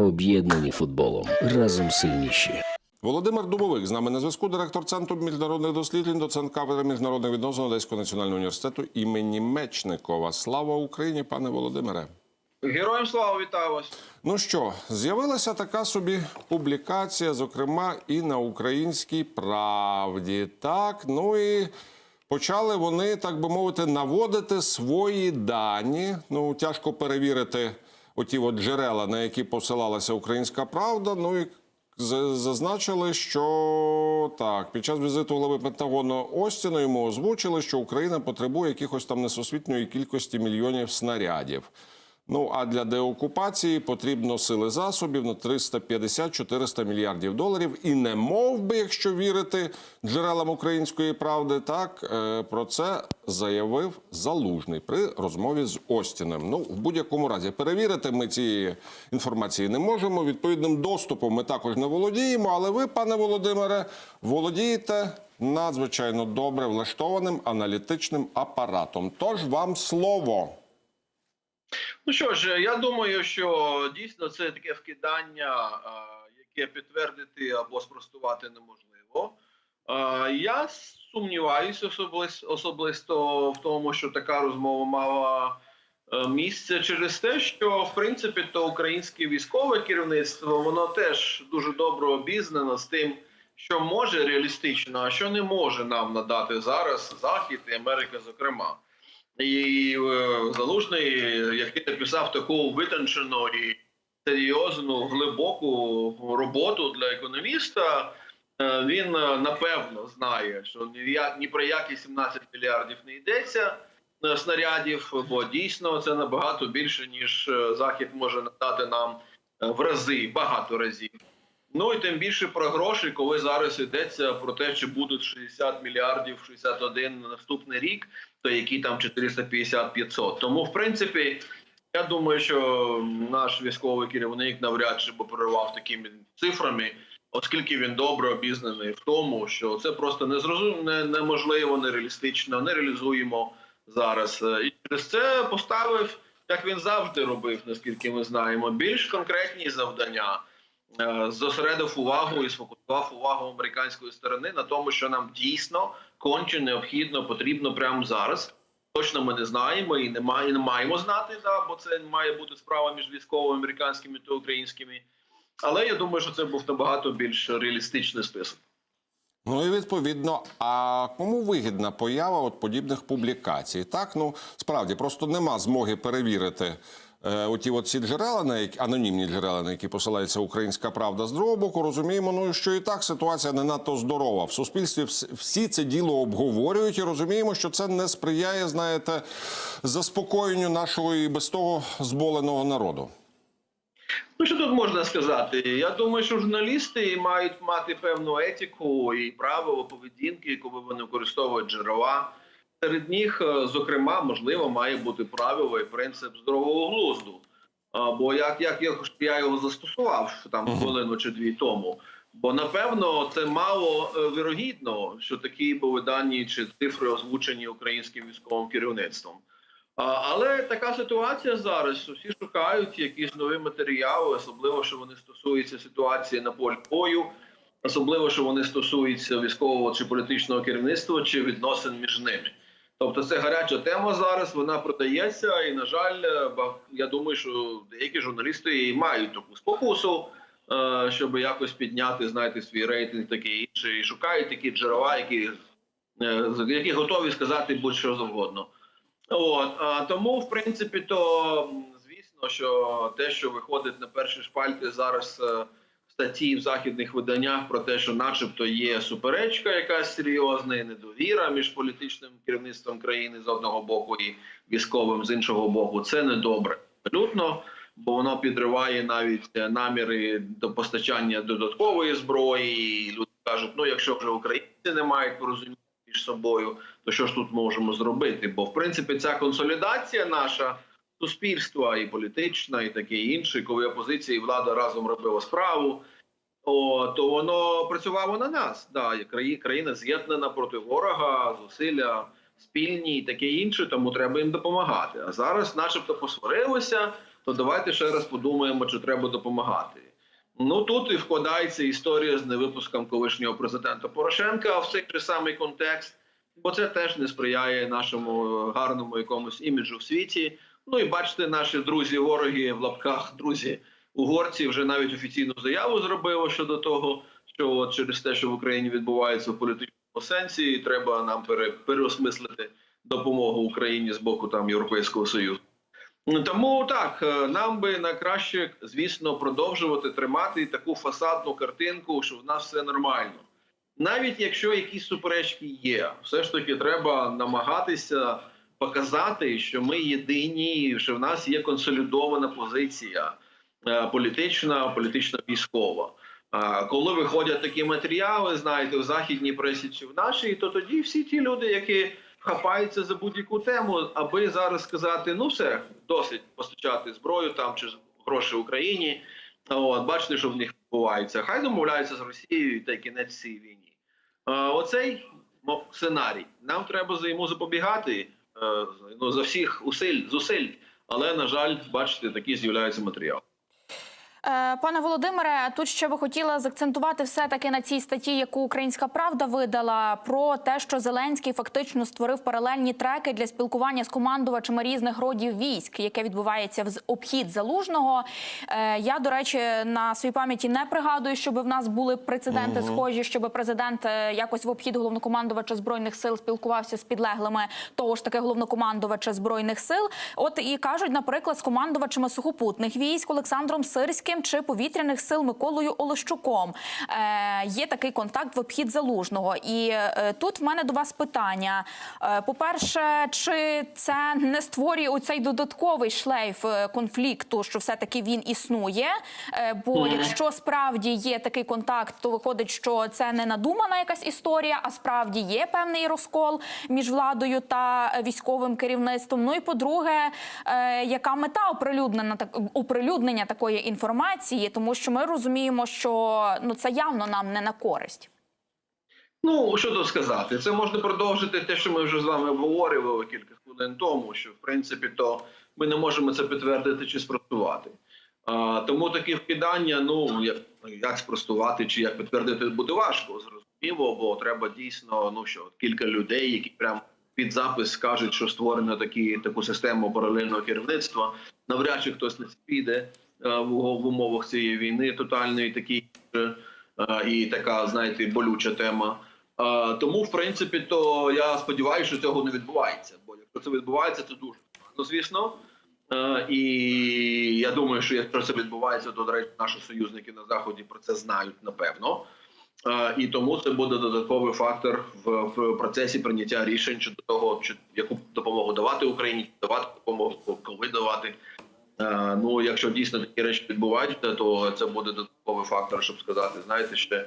Об'єднані футболом разом сильніші. Володимир Дубовик з нами на зв'язку, директор центру міжнародних досліджень, доцент кафедри міжнародних відносин Одеського національного університету імені Мечникова. Слава Україні, пане Володимире. Героям слава вітаю вас. Ну що, з'явилася така собі публікація, зокрема, і на українській правді. Так, ну і почали вони, так би мовити, наводити свої дані. Ну, тяжко перевірити оті от джерела, на які посилалася українська правда. Ну і зазначили, що так, під час візиту голови Пентагону Остіна йому озвучили, що Україна потребує якихось там несусвітньої кількості мільйонів снарядів. Ну а для деокупації потрібно сили засобів на 350-400 мільярдів доларів. І не мов би, якщо вірити джерелам української правди, так е, про це заявив залужний при розмові з Остіним. Ну в будь-якому разі перевірити ми цієї інформації не можемо. Відповідним доступом ми також не володіємо. Але ви, пане Володимире, володієте надзвичайно добре влаштованим аналітичним апаратом. Тож вам слово. Ну що ж, я думаю, що дійсно це таке вкидання, яке підтвердити або спростувати неможливо. Я сумніваюся особисто, особисто в тому, що така розмова мала е, місце через те, що в принципі то українське військове керівництво воно теж дуже добре обізнано з тим, що може реалістично, а що не може нам надати зараз Захід і Америка, зокрема. І е, залужний, який написав таку витончену і серйозну глибоку роботу для економіста, е, він е, напевно знає, що ні, про які 17 мільярдів не йдеться снарядів, бо дійсно це набагато більше, ніж захід може надати нам в рази, багато разів. Ну і тим більше про гроші, коли зараз йдеться про те, чи будуть 60 мільярдів 61 на наступний рік, то які там 450-500. Тому, в принципі, я думаю, що наш військовий керівник навряд чи оперував такими цифрами, оскільки він добре обізнаний в тому, що це просто незрозум... не, неможливо, нереалістично, не реалізуємо зараз. І через це поставив, як він завжди робив, наскільки ми знаємо, більш конкретні завдання. Е, зосередив увагу і сфокусував увагу американської сторони на тому, що нам дійсно конче необхідно, потрібно прямо зараз. Точно ми не знаємо і не, має, не маємо знати, да, бо це має бути справа між військовими американськими та українськими. Але я думаю, що це був набагато більш реалістичний список. Ну і відповідно, а кому вигідна поява от подібних публікацій? Так, ну справді просто нема змоги перевірити оті от ці джерела, на які анонімні джерела, на які посилається українська правда. З другого боку, розуміємо, ну що і так ситуація не надто здорова. В суспільстві всі це діло обговорюють і розуміємо, що це не сприяє, знаєте, заспокоєнню нашого і без того зболеного народу. Ну, що тут можна сказати? Я думаю, що журналісти мають мати певну етику і правила поведінки, коли вони використовують джерела. Серед них, е, зокрема, можливо, має бути правило і принцип здорового глузду. Бо як, як я, я його застосував там хвилину чи дві тому. Бо напевно це мало е, вірогідно, що такі були дані чи цифри озвучені українським військовим керівництвом. Але така ситуація зараз, що всі шукають якісь нові матеріали, особливо що вони стосуються ситуації на полі бою, особливо що вони стосуються військового чи політичного керівництва чи відносин між ними. Тобто це гаряча тема зараз. Вона продається, і на жаль, е, я думаю, що деякі журналісти і мають таку спокусу, е, щоб якось підняти, знаєте, свій рейтинг, таке інше, і шукають такі джерела, які, е, які готові сказати будь-що завгодно. От а, тому, в принципі, то звісно, що те, що виходить на перші шпальти зараз статті в західних виданнях про те, що, начебто, є суперечка, якась серйозна і недовіра між політичним керівництвом країни з одного боку і військовим з іншого боку, це недобре абсолютно. Бо воно підриває навіть е, наміри до постачання додаткової зброї. І люди кажуть: ну якщо вже українці не мають порозуміння між собою, то що ж тут можемо зробити? Бо в принципі ця консолідація наша суспільства і політична, і таке інше, коли опозиція і влада разом робила справу, то воно працювало на нас. Да, краї- країна з'єднана проти ворога, зусилля спільні і таке інше, тому треба їм допомагати. А зараз, начебто, посварилися. то давайте ще раз подумаємо, чи треба допомагати. Ну тут і вкладається історія з невипуском колишнього президента Порошенка в цей же самий контекст, бо це теж не сприяє нашому гарному якомусь іміджу в світі. Ну і бачите, наші друзі, вороги в лапках, друзі угорці вже навіть офіційну заяву зробили щодо того, що от через те, що в Україні відбувається в політичному сенсі, треба нам пере, переосмислити допомогу Україні з боку там Європейського Союзу. Ну, Тому так е, нам би на краще, звісно, продовжувати тримати таку фасадну картинку, що в нас все нормально. Навіть якщо якісь суперечки є, все ж таки треба намагатися показати, що ми єдині, що в нас є консолідована позиція політична, політична військова. А коли виходять такі матеріали, знаєте, в західній пресі чи в нашій, то тоді всі ті люди, які хапаються за будь-яку тему, аби зараз сказати: ну все, досить постачати зброю там чи гроші Україні. От бачите, що в них відбувається. Хай домовляються з Росією та кінець цій війні. Е, оцей сценарій. Нам треба за йому запобігати е, ну, за всіх усиль, зусиль. Але на жаль, бачите, такі з'являються матеріали. Е, Пане Володимире, тут ще би хотіла закцентувати все таки на цій статті, яку Українська Правда видала, про те, що Зеленський фактично створив паралельні треки для спілкування з командувачами різних родів військ, яке відбувається в обхід залужного. Е, Я, до речі, на своїй пам'яті не пригадую, щоб в нас були прецеденти схожі, щоб президент е, якось в обхід головнокомандувача збройних сил спілкувався з підлеглими того ж таки головнокомандувача збройних сил. От і кажуть, наприклад, з командувачами сухопутних військ Олександром Сирським чи повітряних сил Миколою Олещуком. Е, є такий контакт в обхід залужного. І е, тут в мене до вас питання: Е, по-перше, чи це не створює оцей додатковий шлейф конфлікту, що все таки він існує? Бо якщо справді є такий контакт, то виходить, що це не надумана якась історія, а справді є певний розкол між владою та військовим керівництвом. Ну і по-друге, яка мета оприлюднення такої інформації, тому що ми розуміємо, що ну це явно нам не на користь. Ну що тут сказати? Це можна продовжити те, що ми вже з вами обговорювали кілька хвилин тому. Що в принципі то ми не можемо це підтвердити чи спростувати. А, тому такі вкидання, ну як, як спростувати чи як підтвердити, буде важко зрозуміло, бо треба дійсно ну що кілька людей, які прямо під запис скажуть, що створено такі таку систему паралельного керівництва. Навряд чи хтось не піде е, в, в умовах цієї війни тотальної такі е, і така, знаєте, болюча тема. Е, Тому, в принципі, то я сподіваюся, що цього не відбувається. Бо якщо це відбувається, це дуже погано, звісно. Е, І я думаю, що якщо це відбувається, то до речі, наші союзники на заході про це знають напевно. Е, І тому це буде додатковий фактор в, в процесі прийняття рішень щодо того, чи яку допомогу давати Україні, давати допомогу, коли давати. Е, Ну, якщо дійсно такі речі відбуваються, то це буде додатковий фактор, щоб сказати, знаєте, ще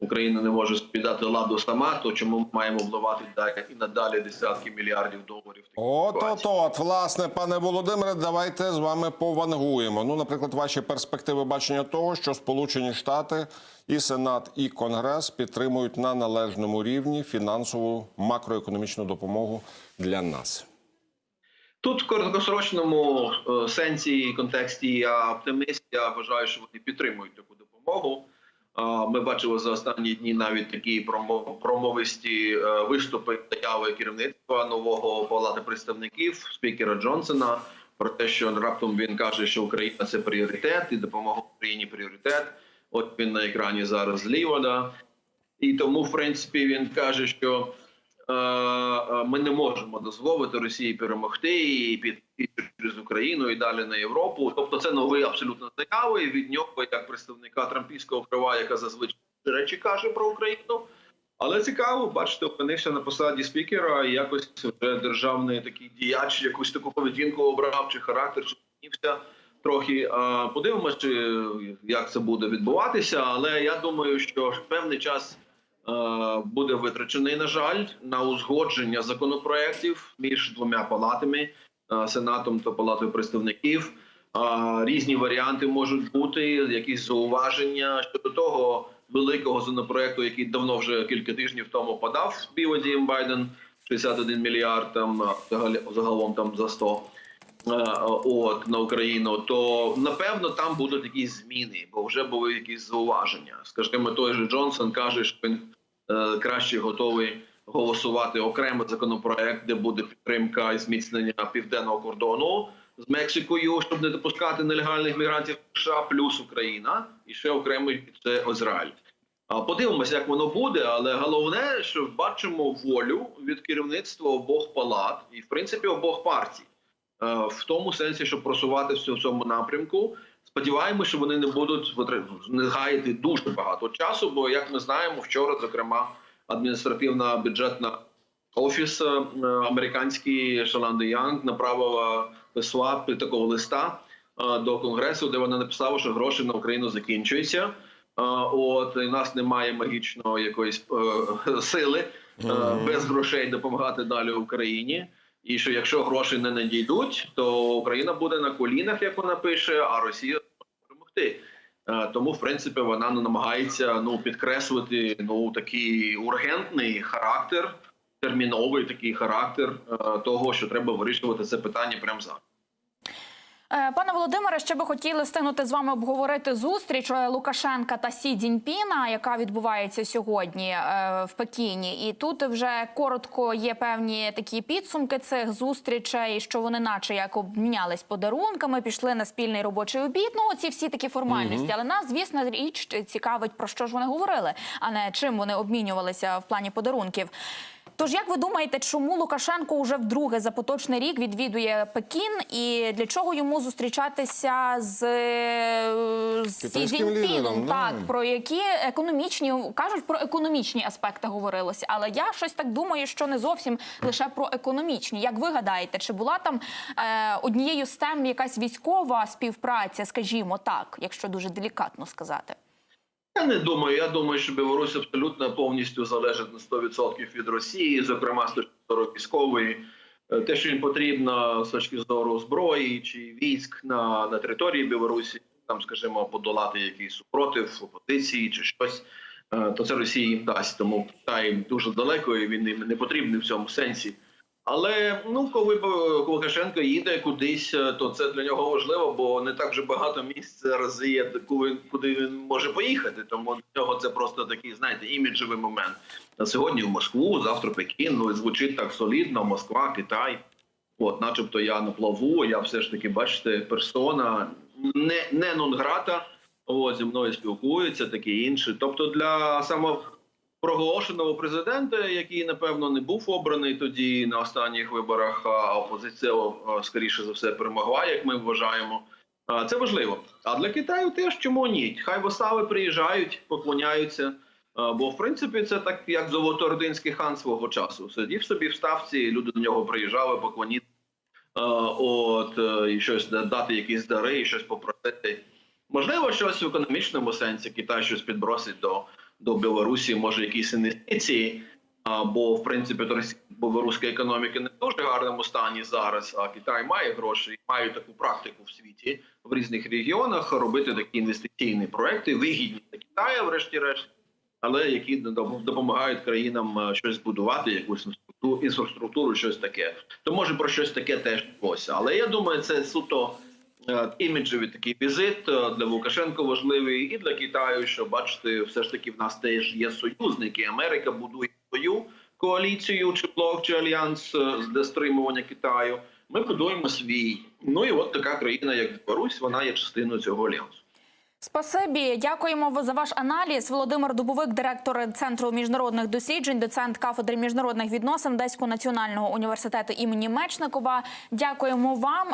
Україна не може собі дати ладу сама, то чому ми маємо вливати далі і надалі десятки мільярдів доларів? От от от власне, пане Володимире, давайте з вами повангуємо. Ну, наприклад, ваші перспективи бачення того, що Сполучені Штати і Сенат, і Конгрес підтримують на належному рівні фінансову макроекономічну допомогу для нас. Тут в короткосрочному е, сенсі і контексті я оптиміст. Я вважаю, що вони підтримують таку допомогу. Ми бачили за останні дні навіть такі промовисті е, виступи заяви керівництва нового палати представників спікера Джонсона про те, що раптом він каже, що Україна це пріоритет і допомога Україні пріоритет. От він на екрані зараз зліва. Да. І тому, в принципі, він каже, що ми не можемо дозволити Росії перемогти і піти через Україну і далі на Європу. Тобто, це новий абсолютно заяви від нього, як представника Трампійського крила, яка зазвичай речі каже про Україну. Але цікаво, бачите, опинився на посаді спікера і якось вже державний такий діяч, якусь таку поведінку обрав чи характер, чи змінився трохи. А, Подивимося, як це буде відбуватися. Але я думаю, що певний час е, буде витрачений, на жаль, на узгодження законопроєктів між двома палатами е, сенатом та палатою представників. Різні варіанти можуть бути, якісь зауваження щодо того великого законопроекту, який давно вже кілька тижнів тому подав Білий Дім Байден 61 мільярд там загалом там за 100. От на Україну, то напевно там будуть якісь зміни, бо вже були якісь зауваження. Скажімо, той же Джонсон каже, що він е, краще готовий голосувати окремий законопроект, де буде підтримка і зміцнення південного кордону з Мексикою, щоб не допускати нелегальних мігрантів США, плюс Україна, і ще окремий це Ізраїль. А Подивимося, як воно буде, але головне, що бачимо волю від керівництва обох палат і, в принципі, обох партій, Е, в тому сенсі, щоб просуватися в цьому напрямку. Сподіваємося, що вони не будуть не гаяти дуже багато часу. Бо, як ми знаємо, вчора, зокрема, адміністративна бюджетна офіс е, американський Шаланди Янг направив е, посла такого листа е, до конгресу, де вона написала, що гроші на Україну закінчуються. Е, От і нас немає магічної якоїсь е, сили е, без грошей допомагати далі Україні. І що якщо гроші не надійдуть, то Україна буде на колінах, як вона пише, а Росія може перемогти. Е, Тому, в принципі, вона намагається ну підкреслити ну такий ургентний характер, терміновий такий характер е, того, що треба вирішувати це питання прямо зараз. Е, Пане Володимире, ще би хотіли встигнути з вами обговорити зустріч е, Лукашенка та Сі Дзіньпіна, яка відбувається сьогодні е, в Пекіні. І тут вже коротко є певні такі підсумки цих зустрічей, що вони, наче як обмінялись подарунками, пішли на спільний робочий обід. Ну, ці всі такі формальності. Але нас, звісно, річ цікавить про що ж вони говорили, а не чим вони обмінювалися в плані подарунків. Тож, як ви думаєте, чому Лукашенко уже вдруге за поточний рік відвідує Пекін, і для чого йому зустрічатися з, е, Сі Цзіньпіном? да. Так, про які економічні кажуть про економічні аспекти говорилося. Але я щось так думаю, що не зовсім лише про економічні. Як ви гадаєте, чи була там е, однією з тем якась військова співпраця, скажімо так, якщо дуже делікатно сказати? Я не думаю. Я думаю, що Білорусь абсолютно повністю залежить на 100% від Росії, зокрема з точки зору військової. Е, Те, що їм потрібно з точки зору зброї чи військ на, на території Білорусі, там, скажімо, подолати якийсь супротив опозиції чи щось, е, то це Росія їм дасть. Тому Китай дуже далеко і він їм не потрібний в цьому сенсі. Але ну, коли б Лукашенко їде кудись, е, то це для нього важливо, бо не так вже багато місць зараз є, куди, він може поїхати. Тому для нього це просто такий, знаєте, іміджевий момент. На сьогодні в Москву, завтра Пекін. Ну звучить так солідно. Москва, Китай. От, начебто, я на плаву. Я все ж таки, бачите, персона не, не нон-грата. От, зі мною спілкуються, таке інше. Тобто, для само проголошеного президента, який напевно не був обраний тоді на останніх виборах, а опозиція скоріше за все перемогла, як ми вважаємо. Це важливо. А для Китаю теж чому ні? Хай вистави приїжджають, поклоняються. Бо в принципі це так, як золотородинський хан свого часу. Сидів собі в ставці, люди до нього приїжджали, поклоніти, от е, і щось дати якісь дари, і щось попросити. Можливо, щось в економічному сенсі Китай щось підбросить до, до Білорусі, може якісь інвестиції. А, бо в принципі білоруська економіка не в дуже гарному стані зараз. А Китай має гроші, має таку практику в світі в різних регіонах робити такі інвестиційні проекти, вигідні для Китаю, врешті-решт, але які доп- допомагають країнам е, щось будувати, якусь інфраструктуру, щось таке. То може про щось таке теж йшлося. Але я думаю, це суто іміджевий такий візит е, для Лукашенко важливий і для Китаю, що бачите, все ж таки в нас теж є союзники. Америка будує свою коаліцію, чи блок, чи альянс е, для стримування Китаю. Ми будуємо свій. Ну і от така країна, як Білорусь, вона є частиною цього альянсу. Спасибі, дякуємо за ваш аналіз. Володимир Дубовик, директор центру міжнародних досліджень, доцент кафедри міжнародних відносин Одеського національного університету імені Мечникова. Дякуємо вам.